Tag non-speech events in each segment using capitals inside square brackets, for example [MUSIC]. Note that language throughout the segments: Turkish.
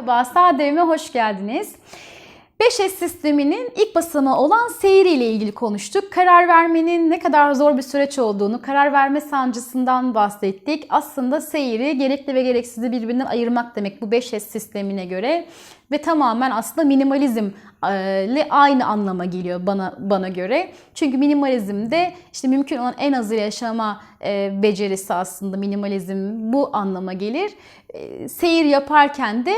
Merhaba, Sadevime hoş geldiniz. 5S sisteminin ilk basamağı olan seyir ile ilgili konuştuk. Karar vermenin ne kadar zor bir süreç olduğunu, karar verme sancısından bahsettik. Aslında seyiri gerekli ve gereksizi birbirinden ayırmak demek bu 5S sistemine göre. Ve tamamen aslında minimalizm ile aynı anlama geliyor bana bana göre. Çünkü minimalizmde işte mümkün olan en azı yaşama becerisi aslında minimalizm bu anlama gelir. Seyir yaparken de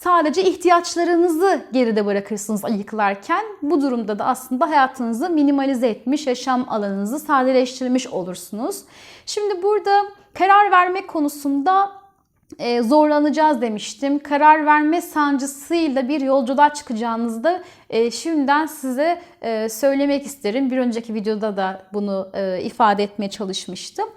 sadece ihtiyaçlarınızı geride bırakırsınız ayıklarken. Bu durumda da aslında hayatınızı minimalize etmiş, yaşam alanınızı sadeleştirmiş olursunuz. Şimdi burada karar vermek konusunda e, zorlanacağız demiştim. Karar verme sancısıyla bir yolculuğa çıkacağınızda e, şimdiden size e, söylemek isterim. Bir önceki videoda da bunu ifade etmeye çalışmıştım.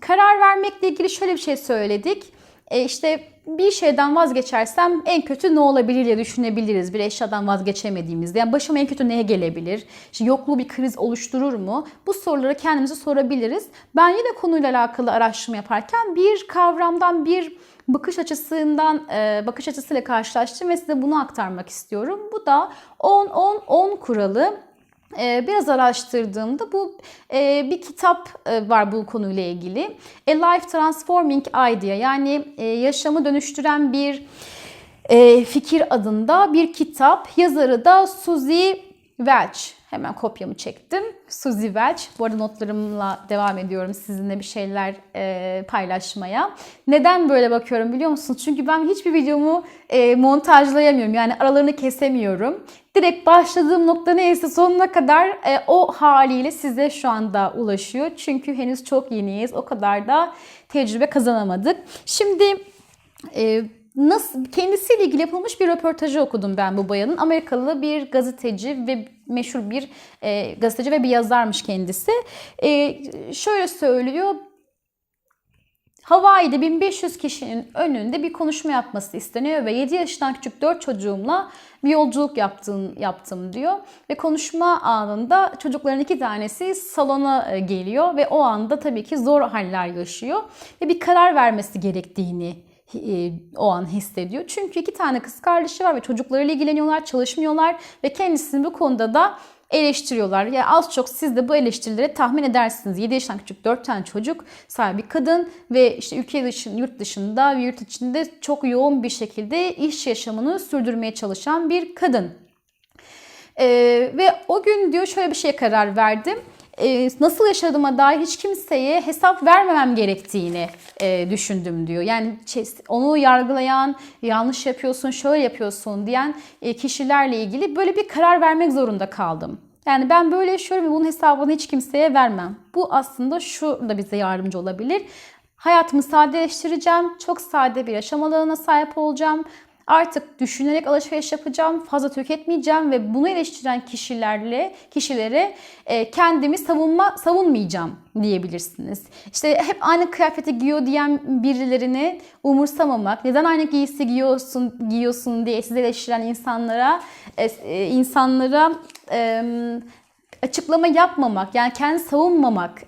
Karar vermekle ilgili şöyle bir şey söyledik. İşte bir şeyden vazgeçersem en kötü ne olabilir diye düşünebiliriz. Bir eşyadan vazgeçemediğimizde. Yani başıma en kötü neye gelebilir? İşte yokluğu bir kriz oluşturur mu? Bu soruları kendimize sorabiliriz. Ben yine konuyla alakalı araştırma yaparken bir kavramdan bir bakış açısından e, bakış açısıyla karşılaştım ve size bunu aktarmak istiyorum. Bu da 10-10-10 kuralı. Ee, biraz araştırdığımda bu e, bir kitap e, var bu konuyla ilgili. A Life Transforming Idea yani e, yaşamı dönüştüren bir fikir adında bir kitap. Yazarı da Suzy Welch. Hemen kopyamı çektim. Suzy Welch. Bu arada notlarımla devam ediyorum sizinle bir şeyler e, paylaşmaya. Neden böyle bakıyorum biliyor musunuz? Çünkü ben hiçbir videomu e, montajlayamıyorum. Yani aralarını kesemiyorum. Direkt başladığım nokta neyse sonuna kadar e, o haliyle size şu anda ulaşıyor. Çünkü henüz çok yeniyiz. O kadar da tecrübe kazanamadık. Şimdi... E, nasıl kendisiyle ilgili yapılmış bir röportajı okudum ben bu bayanın. Amerikalı bir gazeteci ve meşhur bir e, gazeteci ve bir yazarmış kendisi. E, şöyle söylüyor. Hawaii'de 1500 kişinin önünde bir konuşma yapması isteniyor ve 7 yaşından küçük 4 çocuğumla bir yolculuk yaptım, yaptım diyor. Ve konuşma anında çocukların iki tanesi salona e, geliyor ve o anda tabii ki zor haller yaşıyor ve bir karar vermesi gerektiğini o an hissediyor. Çünkü iki tane kız kardeşi var ve çocuklarıyla ilgileniyorlar, çalışmıyorlar ve kendisini bu konuda da eleştiriyorlar. Ya yani az çok siz de bu eleştirileri tahmin edersiniz. 7 yaşından küçük 4 tane çocuk sahibi kadın ve işte ülke dışında, yurt dışında ve yurt içinde çok yoğun bir şekilde iş yaşamını sürdürmeye çalışan bir kadın. Ee, ve o gün diyor şöyle bir şeye karar verdim e, nasıl yaşadığıma dair hiç kimseye hesap vermemem gerektiğini e, düşündüm diyor. Yani onu yargılayan, yanlış yapıyorsun, şöyle yapıyorsun diyen e, kişilerle ilgili böyle bir karar vermek zorunda kaldım. Yani ben böyle yaşıyorum ve bunun hesabını hiç kimseye vermem. Bu aslında şu da bize yardımcı olabilir. Hayatımı sadeleştireceğim, çok sade bir yaşam alanına sahip olacağım. Artık düşünerek alışveriş yapacağım, fazla tüketmeyeceğim ve bunu eleştiren kişilerle kişilere e, kendimi savunma savunmayacağım diyebilirsiniz. İşte hep aynı kıyafeti giyiyor diyen birilerini umursamamak, neden aynı giysi giyiyorsun giyiyorsun diye sizi eleştiren insanlara e, e, insanlara açıklama yapmamak, yani kendi savunmamak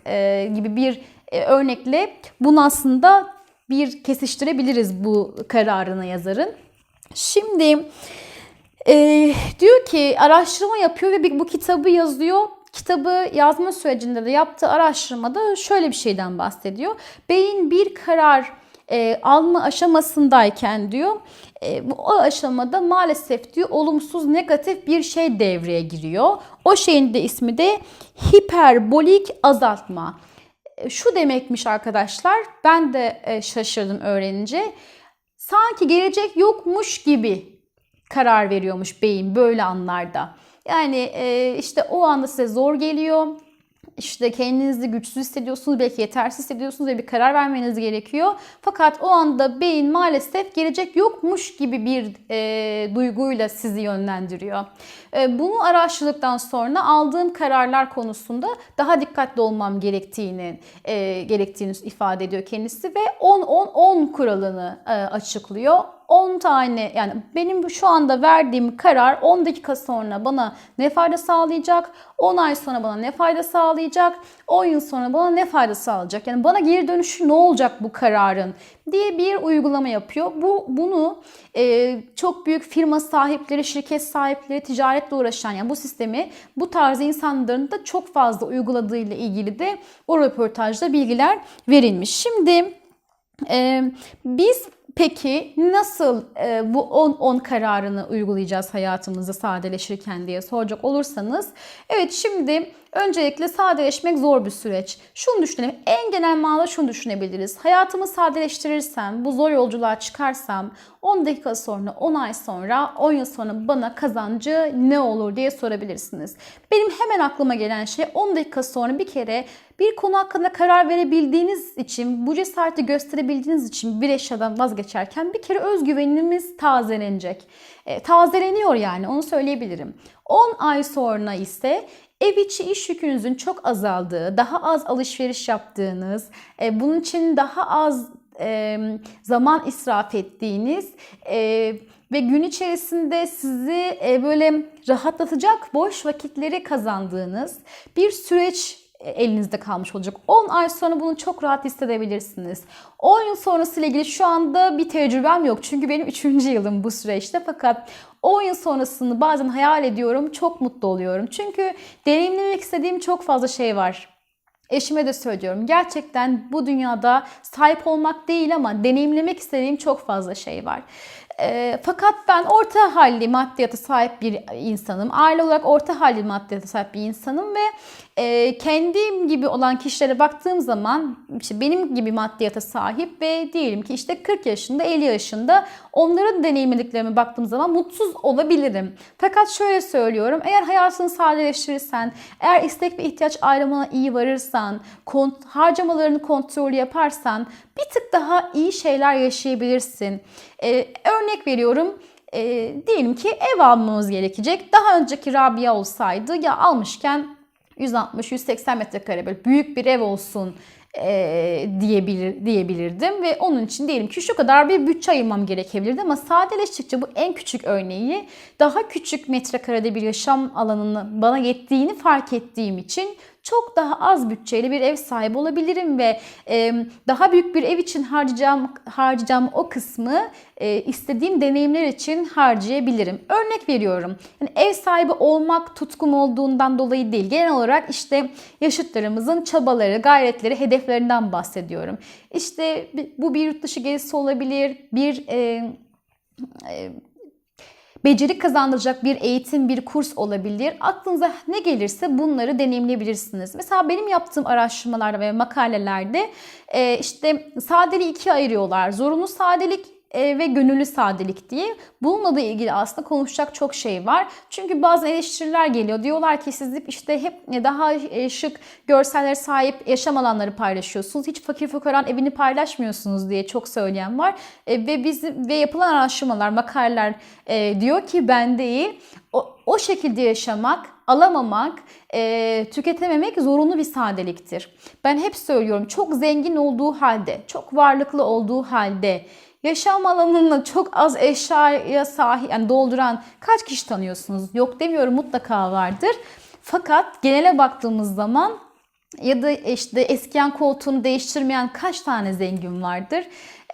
gibi bir örnekle bunu aslında bir kesiştirebiliriz bu kararını yazarın. Şimdi e, diyor ki araştırma yapıyor ve bu kitabı yazıyor. Kitabı yazma sürecinde de yaptığı araştırmada şöyle bir şeyden bahsediyor. Beyin bir karar e, alma aşamasındayken diyor e, bu o aşamada maalesef diyor olumsuz negatif bir şey devreye giriyor. O şeyin de ismi de hiperbolik azaltma. E, şu demekmiş arkadaşlar ben de e, şaşırdım öğrenince sanki gelecek yokmuş gibi karar veriyormuş beyin böyle anlarda. Yani e, işte o anda size zor geliyor. İşte kendinizi güçsüz hissediyorsunuz, belki yetersiz hissediyorsunuz ve bir karar vermeniz gerekiyor. Fakat o anda beyin maalesef gelecek yokmuş gibi bir e, duyguyla sizi yönlendiriyor. E, bunu araştırdıktan sonra aldığım kararlar konusunda daha dikkatli olmam gerektiğini e, gerektiğini ifade ediyor kendisi ve 10-10-10 kuralını e, açıklıyor. 10 tane yani benim şu anda verdiğim karar 10 dakika sonra bana ne fayda sağlayacak? 10 ay sonra bana ne fayda sağlayacak? 10 yıl sonra bana ne fayda sağlayacak? Yani bana geri dönüşü ne olacak bu kararın diye bir uygulama yapıyor. Bu bunu e, çok büyük firma sahipleri, şirket sahipleri, ticaretle uğraşan yani bu sistemi bu tarz insanların da çok fazla uyguladığıyla ilgili de o röportajda bilgiler verilmiş. Şimdi e, biz Peki nasıl e, bu 10-10 kararını uygulayacağız hayatımızda sadeleşirken diye soracak olursanız. Evet şimdi öncelikle sadeleşmek zor bir süreç. Şunu düşünelim. En genel manada şunu düşünebiliriz. Hayatımı sadeleştirirsem, bu zor yolculuğa çıkarsam 10 dakika sonra, 10 ay sonra, 10 yıl sonra bana kazancı ne olur diye sorabilirsiniz. Benim hemen aklıma gelen şey 10 dakika sonra bir kere bir konu hakkında karar verebildiğiniz için, bu cesareti gösterebildiğiniz için bir eşyadan vazgeçerken bir kere özgüvenimiz tazelenecek. E, tazeleniyor yani onu söyleyebilirim. 10 ay sonra ise ev içi iş yükünüzün çok azaldığı, daha az alışveriş yaptığınız, e, bunun için daha az e, zaman israf ettiğiniz e, ve gün içerisinde sizi e, böyle rahatlatacak boş vakitleri kazandığınız bir süreç elinizde kalmış olacak. 10 ay sonra bunu çok rahat hissedebilirsiniz. 10 yıl sonrası ile ilgili şu anda bir tecrübem yok. Çünkü benim 3. yılım bu süreçte. Fakat 10 yıl sonrasını bazen hayal ediyorum. Çok mutlu oluyorum. Çünkü deneyimlemek istediğim çok fazla şey var. Eşime de söylüyorum. Gerçekten bu dünyada sahip olmak değil ama deneyimlemek istediğim çok fazla şey var. E, fakat ben orta halli maddiyata sahip bir insanım. Aile olarak orta halli maddiyata sahip bir insanım ve e, kendim gibi olan kişilere baktığım zaman işte benim gibi maddiyata sahip ve diyelim ki işte 40 yaşında 50 yaşında onların deneyimlediklerime baktığım zaman mutsuz olabilirim. Fakat şöyle söylüyorum eğer hayatını sadeleştirirsen, eğer istek ve ihtiyaç ayrımına iyi varırsan, kont harcamalarını kontrol yaparsan bir tık daha iyi şeyler yaşayabilirsin. Ee, örnek veriyorum e, diyelim ki ev almamız gerekecek. Daha önceki Rabia olsaydı ya almışken 160-180 metrekare böyle büyük bir ev olsun e, diyebilir diyebilirdim. Ve onun için diyelim ki şu kadar bir bütçe ayırmam gerekebilirdi. Ama sadeleştikçe bu en küçük örneği daha küçük metrekarede bir yaşam alanını bana yettiğini fark ettiğim için çok daha az bütçeyle bir ev sahibi olabilirim ve e, daha büyük bir ev için harcayacağım harcayacağım o kısmı e, istediğim deneyimler için harcayabilirim. Örnek veriyorum. Yani ev sahibi olmak tutkum olduğundan dolayı değil. Genel olarak işte yaşıtlarımızın çabaları, gayretleri, hedeflerinden bahsediyorum. İşte bu bir yurt dışı gezisi olabilir, bir e, e, beceri kazandıracak bir eğitim, bir kurs olabilir. Aklınıza ne gelirse bunları deneyimleyebilirsiniz. Mesela benim yaptığım araştırmalarda ve makalelerde e, işte sadeliği ikiye ayırıyorlar. Zorunlu sadelik ve gönüllü sadelik diye. Bununla da ilgili aslında konuşacak çok şey var. Çünkü bazı eleştiriler geliyor. Diyorlar ki siz işte hep daha e, şık görsellere sahip yaşam alanları paylaşıyorsunuz. Hiç fakir fukaran evini paylaşmıyorsunuz diye çok söyleyen var. E, ve biz ve yapılan araştırmalar, makaleler diyor ki ben değil. O, o şekilde yaşamak, alamamak, e, tüketememek zorunlu bir sadeliktir. Ben hep söylüyorum çok zengin olduğu halde, çok varlıklı olduğu halde Yaşam alanını çok az eşyaya sahip yani dolduran kaç kişi tanıyorsunuz? Yok demiyorum mutlaka vardır. Fakat genele baktığımız zaman ya da işte eskiyen koltuğunu değiştirmeyen kaç tane zengin vardır?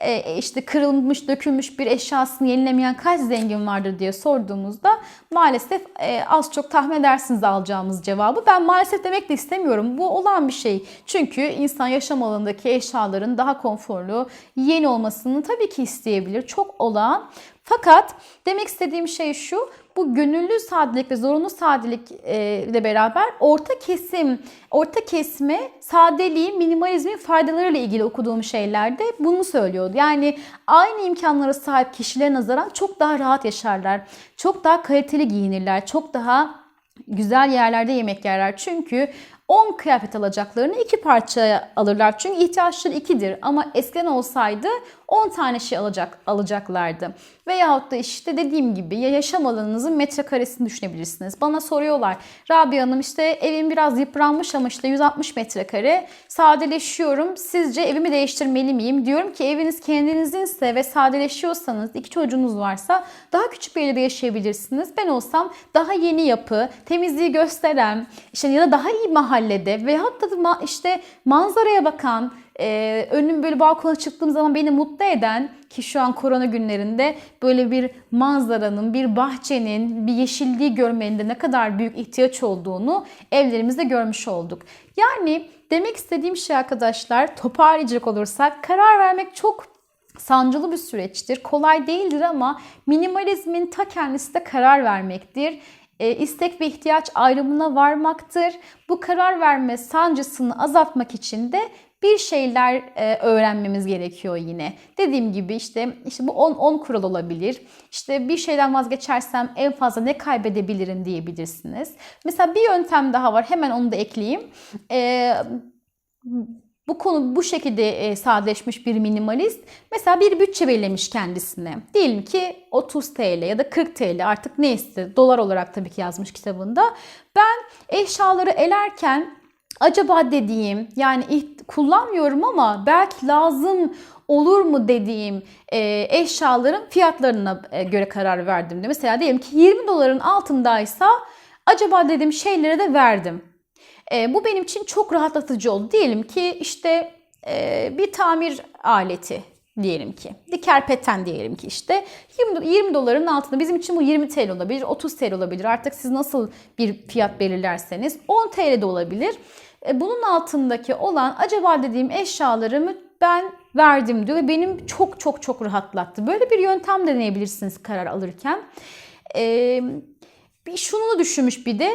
e, işte kırılmış, dökülmüş bir eşyasını yenilemeyen kaç zengin vardır diye sorduğumuzda maalesef e, az çok tahmin edersiniz alacağımız cevabı. Ben maalesef demek de istemiyorum. Bu olan bir şey. Çünkü insan yaşam alanındaki eşyaların daha konforlu, yeni olmasını tabii ki isteyebilir. Çok olağan. Fakat demek istediğim şey şu, bu gönüllü sadelik ve zorunlu sadelik e, ile beraber orta kesim, orta kesme, sadeliği, minimalizmin faydalarıyla ilgili okuduğum şeylerde bunu söylüyordu. Yani aynı imkanlara sahip kişilere nazaran çok daha rahat yaşarlar, çok daha kaliteli giyinirler, çok daha güzel yerlerde yemek yerler. Çünkü 10 kıyafet alacaklarını iki parçaya alırlar. Çünkü ihtiyaçları ikidir. Ama eskiden olsaydı 10 tane şey alacak alacaklardı. Veyahut da işte dediğim gibi ya yaşam alanınızın metrekaresini düşünebilirsiniz. Bana soruyorlar. Rabia Hanım işte evim biraz yıpranmış ama işte 160 metrekare. Sadeleşiyorum. Sizce evimi değiştirmeli miyim? Diyorum ki eviniz kendinizinse ve sadeleşiyorsanız, iki çocuğunuz varsa daha küçük bir evde yaşayabilirsiniz. Ben olsam daha yeni yapı, temizliği gösteren, işte ya da daha iyi mahallede veyahut da ma- işte manzaraya bakan, e, önüm böyle balkona çıktığım zaman beni mutlu eden ki şu an korona günlerinde böyle bir manzaranın, bir bahçenin, bir yeşilliği görmenin de ne kadar büyük ihtiyaç olduğunu evlerimizde görmüş olduk. Yani demek istediğim şey arkadaşlar toparlayacak olursak karar vermek çok sancılı bir süreçtir. Kolay değildir ama minimalizmin ta kendisi de karar vermektir. E, istek ve ihtiyaç ayrımına varmaktır. Bu karar verme sancısını azaltmak için de bir şeyler e, öğrenmemiz gerekiyor yine. Dediğim gibi işte işte bu 10 10 kural olabilir. İşte bir şeyden vazgeçersem en fazla ne kaybedebilirim diyebilirsiniz. Mesela bir yöntem daha var. Hemen onu da ekleyeyim. E, bu konu bu şekilde e, sadeleşmiş bir minimalist mesela bir bütçe belirlemiş kendisine. Diyelim ki 30 TL ya da 40 TL artık neyse dolar olarak tabii ki yazmış kitabında. Ben eşyaları elerken acaba dediğim yani kullanmıyorum ama belki lazım olur mu dediğim e, eşyaların fiyatlarına e, göre karar verdim. Mesela diyelim ki 20 doların altındaysa acaba dedim şeylere de verdim. E, bu benim için çok rahatlatıcı oldu. Diyelim ki işte bir tamir aleti diyelim ki. Diker peten diyelim ki işte 20, 20 doların altında bizim için bu 20 TL olabilir, 30 TL olabilir. Artık siz nasıl bir fiyat belirlerseniz 10 TL de olabilir. E, bunun altındaki olan acaba dediğim eşyalarımı ben verdim diyor ve benim çok çok çok rahatlattı. Böyle bir yöntem deneyebilirsiniz karar alırken. E, bir şunu düşünmüş bir de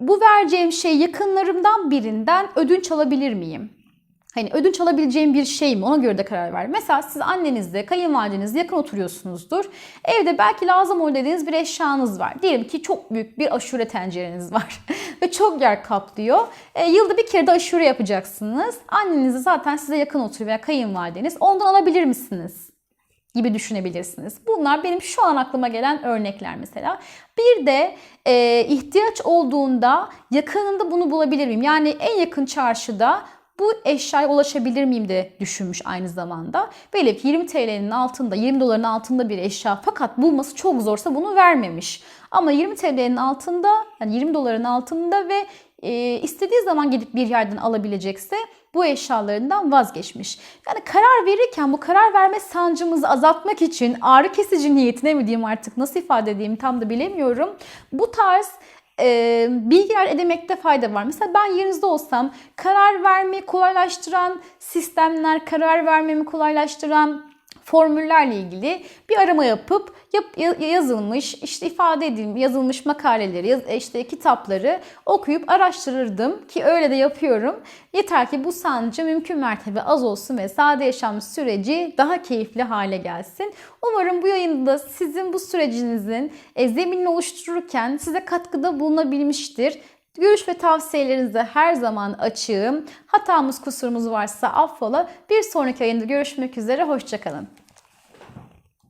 bu vereceğim şey yakınlarımdan birinden ödünç alabilir miyim? Hani ödünç alabileceğim bir şey mi? Ona göre de karar ver. Mesela siz annenizle, kayınvalidenizle yakın oturuyorsunuzdur. Evde belki lazım olur dediğiniz bir eşyanız var. Diyelim ki çok büyük bir aşure tencereniz var. [LAUGHS] Ve çok yer kaplıyor. E, yılda bir kere de aşure yapacaksınız. Anneniz de zaten size yakın oturuyor veya kayınvalideniz. Ondan alabilir misiniz? gibi düşünebilirsiniz. Bunlar benim şu an aklıma gelen örnekler mesela. Bir de e, ihtiyaç olduğunda yakınında bunu bulabilir miyim? Yani en yakın çarşıda bu eşyaya ulaşabilir miyim de düşünmüş aynı zamanda. Ki 20 TL'nin altında, 20 doların altında bir eşya fakat bulması çok zorsa bunu vermemiş. Ama 20 TL'nin altında, yani 20 doların altında ve e, istediği zaman gidip bir yerden alabilecekse bu eşyalarından vazgeçmiş. Yani karar verirken bu karar verme sancımızı azaltmak için ağrı kesici niyetine mi diyeyim artık nasıl ifade edeyim tam da bilemiyorum. Bu tarz e, bilgiler edinmekte fayda var. Mesela ben yerinizde olsam karar vermeyi kolaylaştıran sistemler, karar vermemi kolaylaştıran formüllerle ilgili bir arama yapıp yap, yazılmış, işte ifade edilmiş, yazılmış makaleleri, yaz, işte kitapları okuyup araştırırdım ki öyle de yapıyorum. Yeter ki bu sancı mümkün mertebe az olsun ve sade yaşam süreci daha keyifli hale gelsin. Umarım bu yayında sizin bu sürecinizin e, zeminini oluştururken size katkıda bulunabilmiştir. Görüş ve tavsiyelerinize her zaman açığım. Hatamız kusurumuz varsa affola. Bir sonraki yayında görüşmek üzere. Hoşçakalın.